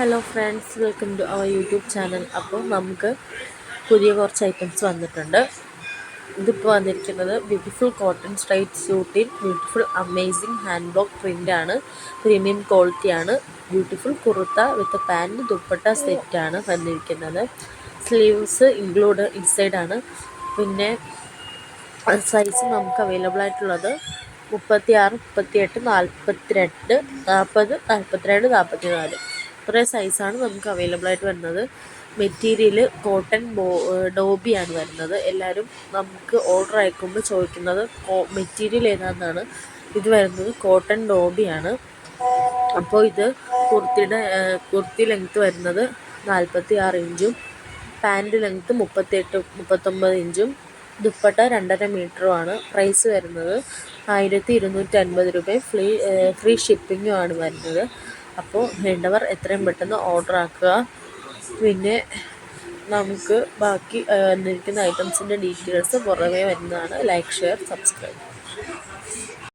Hello friends welcome to our YouTube channel അപ്പോൾ നമുക്ക് പുതിയ കുറച്ച് ഐറ്റംസ് വന്നിട്ടുണ്ട്. ഇതിപ്പോൾ വന്നിരിക്കുന്നത് ബ്യൂട്ടിഫുൾ കോട്ടൺ സ്ട്രൈറ്റ് സ്യൂട്ടിൽ ബ്യൂട്ടിഫുൾ അമേസിങ് ഹാൻഡ് ബ്ലോക്ക് പ്രിന്റാണ് പ്രീമിയം ക്വാളിറ്റിയാണ് beautiful kurta with pant dupatta സെറ്റാണ് വന്നിരിക്കുന്നത് സ്ലീവ്സ് ഇൻക്ലൂഡ് ഇൻസൈഡാണ് പിന്നെ സൈസ് നമുക്ക് അവൈലബിൾ ആയിട്ടുള്ളത് മുപ്പത്തി ആറ് മുപ്പത്തി എട്ട് നാൽപ്പത്തി രണ്ട് നാൽപ്പത് നാൽപ്പത്തി രണ്ട് നാൽപ്പത്തി നാല് ഇത്രയും സൈസാണ് നമുക്ക് അവൈലബിൾ ആയിട്ട് വരുന്നത്. മെറ്റീരിയൽ കോട്ടൺ ബോ ഡോബിയാണ് വരുന്നത്. എല്ലാവരും നമുക്ക് ഓർഡർ അയക്കുമ്പോൾ ചോദിക്കുന്നത് മെറ്റീരിയൽ ഏതാണെന്നാണ്. ഇത് വരുന്നത് കോട്ടൺ ഡോബിയാണ് അപ്പോൾ ഇത് കുർത്തിയുടെ കുർത്തി ലെങ്ത്ത് വരുന്നത് നാൽപ്പത്തി ആറ് ഇഞ്ചും പാന്റ് ലെങ്ത്ത് മുപ്പത്തെട്ട് മുപ്പത്തൊമ്പത് ഇഞ്ചും ദുപ്പട്ട രണ്ടര മീറ്ററുമാണ് പ്രൈസ് വരുന്നത് ആയിരത്തി ഇരുന്നൂറ്റി അൻപത് രൂപയും ഫ്രീ ഫ്രീ ഷിപ്പിങ്ങുമാണ് വരുന്നത്. അപ്പോൾ വേണ്ടവർ എത്രയും പെട്ടെന്ന് ഓർഡർ ആക്കുക. പിന്നെ നമുക്ക് ബാക്കി വന്നിരിക്കുന്ന ഐറ്റംസിന്റെ ഡീറ്റെയിൽസ് പുറമേ വരുന്നതാണ്. Like share subscribe